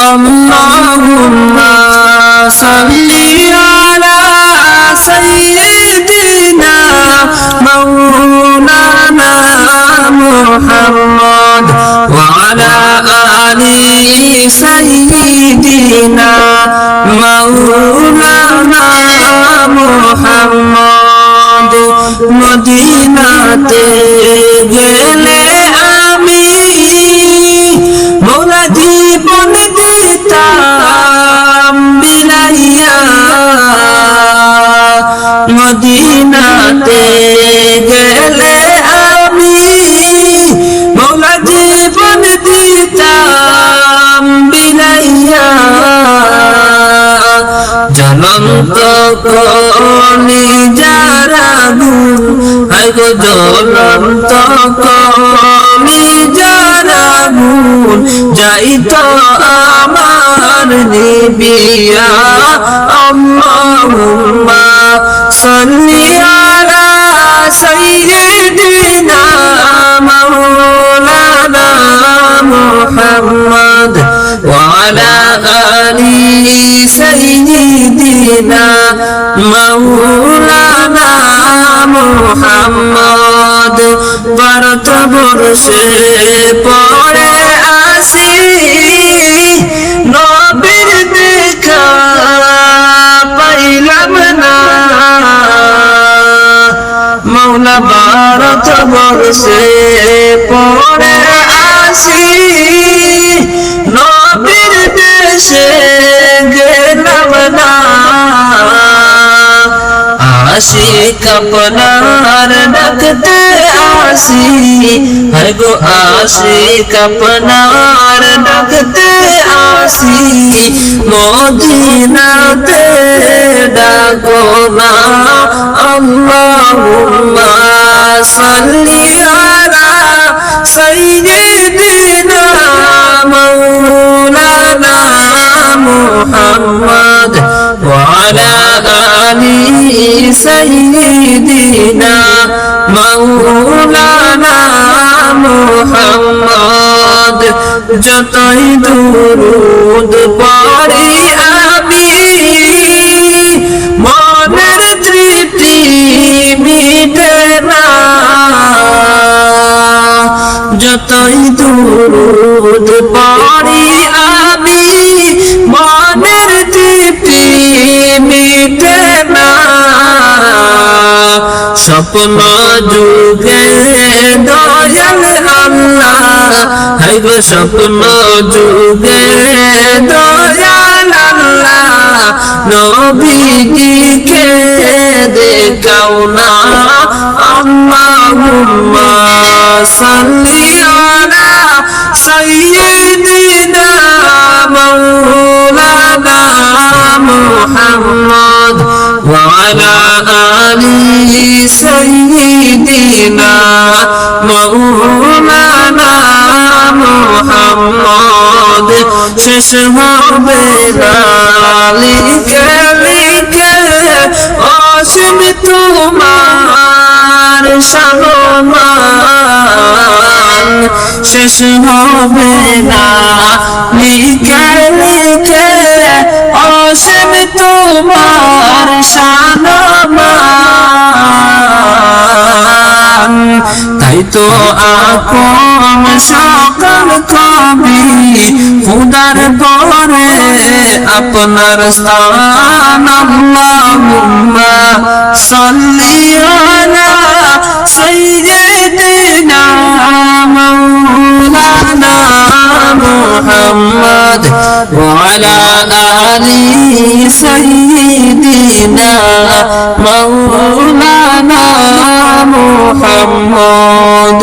اللهم صل على سيدنا مولانا محمد وعلى آل سيدنا مولانا محمد مدينة গেলে বিলাইয়া মদিনাতে গেলে আমি মোলা জীবন দিতাম বিলাইয়া জ্বলন্ত কলি যারাবু আইগো জ্বলন্ত কলি যারাবু যাইত আমার نبيا اللهم صل على سيدنا مولانا محمد وعلى آل سيدنا مولانا محمد برت برشد ভারত বর্ষে পরে আসি। নবীর দেশে গেলাম না। আসি কপনার ডাকতে আসি। হর গো আসি কপনার ডাকতে আসি। মদিনাতে ডাকো না আল্লাহুম্মা সাল্লি আলা সাইয়্যিদিনা مولانا محمد وعلى آل سيدنا مولانا محمد যতই দুরুদ পড়ি যতই দুরুদ পড়ি আমি, মনের তৃপ্তি মিটে না। স্বপ্ন যুগে দয়াল আল্লাহ। হাই গো স্বপ্ন যুগে দয়াল আল্লাহ। নবীকে দেখাও না। আল্লাহুম্মা সাইয়্যিদিনা মাওলানা মুহাম্মদ وعلى آل سيدنا مولانا محمد শেষ হবে না লিখে লিখে অসীম তোমার সমান শেষ হবে না। অসীম তোমার তাই তো আপন সকল কবি খুদার পরে আপনার স্থান আল্লাহুম্মা। আলা وعلى آل سيدنا مولانا محمد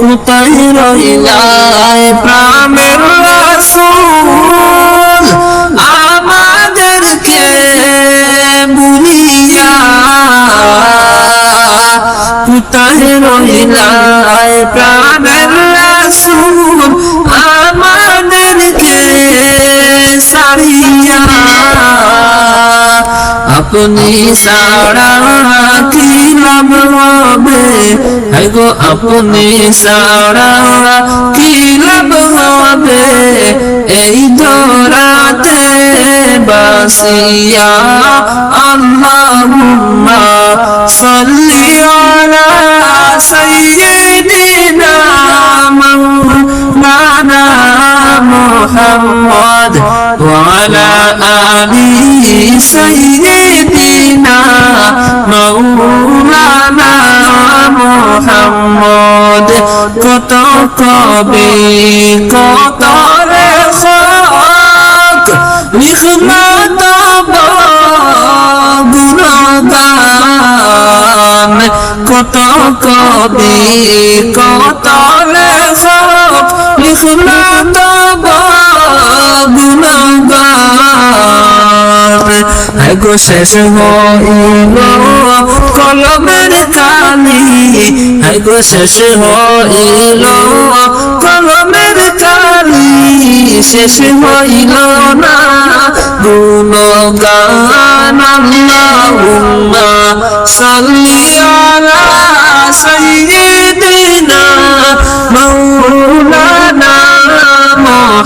কোথায় রইলাই প্রাণের রাসূল আমাদেরকে ভুলিয়া কোথায় রইলাই প্রাণের রাসূল আপনি সারা কি লাভ গো আপনি কি এই ধরাতে বাসিয়া আল্লাহুম্মা সাল্লি আলা সাইয়্যিদিনা মুহাম্মদ কত কবি কত লিখনত গুণগান কত কবি কত লেখক লিখনত গো শেষ হইল কলমের কালি গো শেষ হইল কলমের কালি শেষ হইল না গুণগান আল্লাহুম্মা সাল্লি আলা সাইয়্যিদিনা মাওলানা